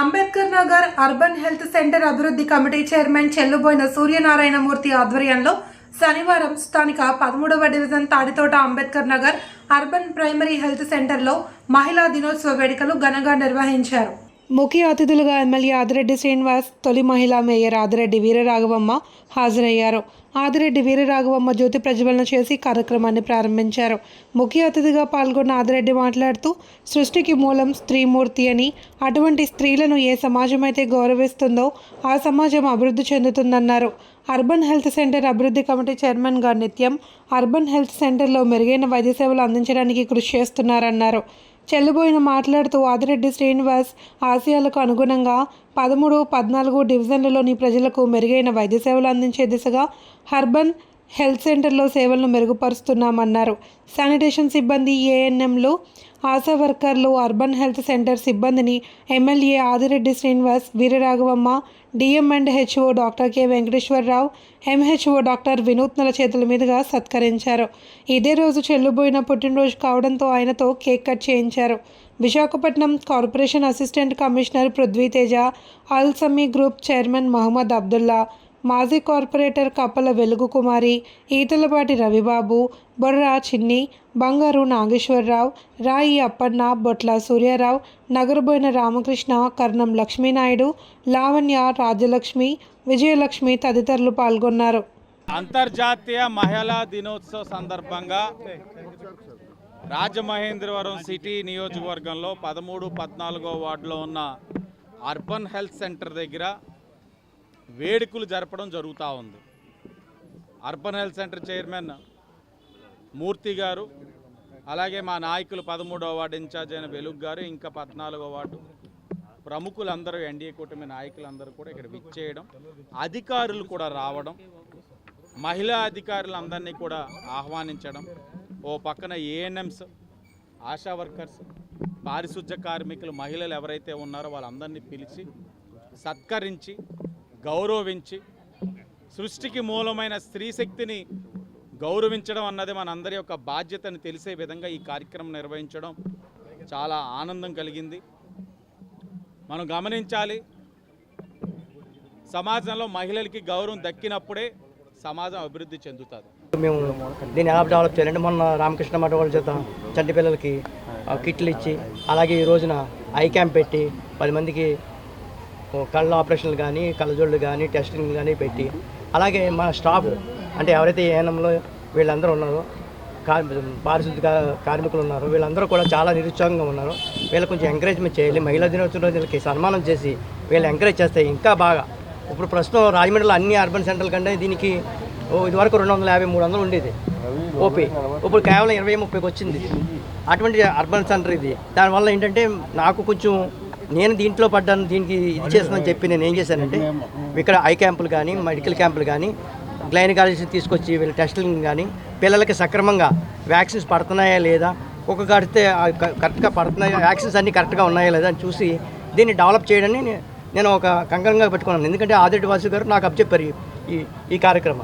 Ambedkar Nagar urban health centre అభివృద్ధి committee chairman Chelluboina Suryanarayanamurthy ఆధ్వర్యంలో శనివారం స్థానిక పదమూడవ division Tadithota Ambedkar Nagar urban primary health సెంటర్లో మహిళా దినోత్సవ వేడుకలు ఘనంగా నిర్వహించారు. ముఖ్య అతిథులుగా ఎమ్మెల్యే ఆదిరెడ్డి శ్రీనివాస్ తొలి మహిళా మేయర్ ఆదిరెడ్డి వీరరాఘవమ్మ హాజరయ్యారు. ఆదిరెడ్డి వీరరాఘవమ్మ జ్యోతి ప్రజ్వలన చేసి కార్యక్రమాన్ని ప్రారంభించారు. ముఖ్య అతిథిగా పాల్గొన్న ఆదిరెడ్డి మాట్లాడుతూ సృష్టికి మూలం స్త్రీమూర్తి అని అటువంటి స్త్రీలను ఏ సమాజం అయితే గౌరవిస్తుందో ఆ సమాజం అభివృద్ధి చెందుతుందన్నారు. అర్బన్ హెల్త్ సెంటర్ అభివృద్ధి కమిటీ చైర్మన్గా నిత్యం అర్బన్ హెల్త్ సెంటర్లో మెరుగైన వైద్య సేవలు అందించడానికి కృషి చేస్తున్నారన్నారు. చెల్లుబోయిన మాట్లాడుతూ ఆదిరెడ్డి శ్రీనివాస్ ఆశయాలకు అనుగుణంగా పదమూడు పద్నాలుగు డివిజన్లలోని ప్రజలకు మెరుగైన వైద్య సేవలు అందించే దిశగా హర్బన్ హెల్త్ సెంటర్లో సేవలను మెరుగుపరుస్తున్నామన్నారు. శానిటేషన్ సిబ్బంది ఏఎన్ఎంలు ఆశా వర్కర్లు అర్బన్ హెల్త్ సెంటర్ సిబ్బందిని MLA Adireddy Srinivas Veeraraghavamma DM and HO doctor K Venkateswararao MHO doctor వినూత్నల చేతుల మీదుగా సత్కరించారు. ఇదే రోజు చెల్లుబోయిన పుట్టినరోజు కావడంతో ఆయనతో కేక్ కట్ చేయించారు. Visakhapatnam corporation assistant commissioner Prithviteja Al Sami group chairman Mohammed Abdullah మాజీ కార్పొరేటర్ కప్పల వెలుగు కుమారి ఈతలపాటి రవిబాబు బొర్రా చిన్ని బంగారు నాగేశ్వరరావు రాయి అప్పన్న బొట్ల సూర్యారావు నగరబోయిన రామకృష్ణ కర్ణం లక్ష్మీనాయుడు లావణ్య రాజలక్ష్మి విజయలక్ష్మి తదితరులు పాల్గొన్నారు. అంతర్జాతీయ మహిళా దినోత్సవ సందర్భంగా రాజమహేంద్రవరం సిటీ నియోజకవర్గంలో పదమూడు పద్నాలుగో వార్డులో ఉన్న అర్బన్ హెల్త్ సెంటర్ దగ్గర వేడుకలు జరపడం జరుగుతూ ఉంది. Urban health centre chairman Murthy గారు అలాగే మా నాయకులు పదమూడవ వార్డు ఇన్ఛార్జ్ అయిన వెలుగు గారు ఇంకా పద్నాలుగో వార్డు ప్రముఖులందరూ ఎన్డీఏ కూటమి నాయకులందరూ కూడా ఇక్కడ విచ్చేయడం అధికారులు కూడా రావడం మహిళా అధికారులందరినీ కూడా ఆహ్వానించడం ఓ పక్కన ఏఎన్ఎంస్ ఆశా వర్కర్స్ పారిశుధ్య కార్మికులు మహిళలు ఎవరైతే ఉన్నారో వాళ్ళందరినీ పిలిచి సత్కరించి గౌరవించి సృష్టికి మూలమైన స్త్రీ శక్తిని గౌరవించడం అన్నది మనందరి యొక్క బాధ్యతని తెలిసే విధంగా ఈ కార్యక్రమం నిర్వహించడం చాలా ఆనందం కలిగింది. మనం గమనించాలి సమాజంలో మహిళలకి గౌరవం దక్కినప్పుడే సమాజం అభివృద్ధి చెందుతుంది. మేము దీన్ని ఎలా డెవలప్ చేయాలంటే మొన్న రామకృష్ణ మఠ వాళ్ళ చేత చంటి పిల్లలకి ఆ, కిట్లు ఇచ్చి అలాగే ఈ రోజున ఐ క్యాంప్ పెట్టి పది మందికి కళ్ళ ఆపరేషన్లు కానీ కళ్ళజోళ్ళు కానీ టెస్టింగ్ కానీ పెట్టి అలాగే మన స్టాఫ్ అంటే ఎవరైతే ఏఎన్ఎంలో వీళ్ళందరూ ఉన్నారో పారిశుద్ధిక కార్మికులు ఉన్నారో వీళ్ళందరూ కూడా చాలా నిరుత్సాహంగా ఉన్నారు. వీళ్ళకి కొంచెం ఎంకరేజ్మెంట్ చేయాలి. మహిళా దినోత్సవం వీళ్ళకి సన్మానం చేసి వీళ్ళు ఎంకరేజ్ చేస్తే ఇంకా బాగా. ఇప్పుడు ప్రస్తుతం రాజమండ్రిలో అన్ని అర్బన్ సెంటర్ల కంటే దీనికి ఓ ఇదివరకు రెండు వందల యాభై మూడు వందలు ఉండేది. ఓపీ. ఇప్పుడు కేవలం ఇరవై ముప్పైకి వచ్చింది. అటువంటి అర్బన్ సెంటర్ ఇది. దానివల్ల ఏంటంటే నాకు కొంచెం నేను దీంట్లో పడ్డాను దీనికి ఇది చేస్తానని చెప్పి నేను ఏం చేశానంటే ఇక్కడ ఐ క్యాంపులు కానీ మెడికల్ క్యాంపులు కానీ గైనకాలజీ తీసుకొచ్చి వీళ్ళ టెస్టింగ్ కానీ పిల్లలకి సక్రమంగా వ్యాక్సిన్స్ పడుతున్నాయా లేదా ఒక కడితే కరెక్ట్గా పడుతున్నాయా వ్యాక్సిన్స్ అన్నీ కరెక్ట్గా ఉన్నాయా లేదా అని చూసి దీన్ని డెవలప్ చేయడాన్ని నేను ఒక కంకణంగా పెట్టుకున్నాను. ఎందుకంటే ఆదిరెడ్డి వాసు గారు నాకు అప్ చెప్పారు ఈ ఈ కార్యక్రమం.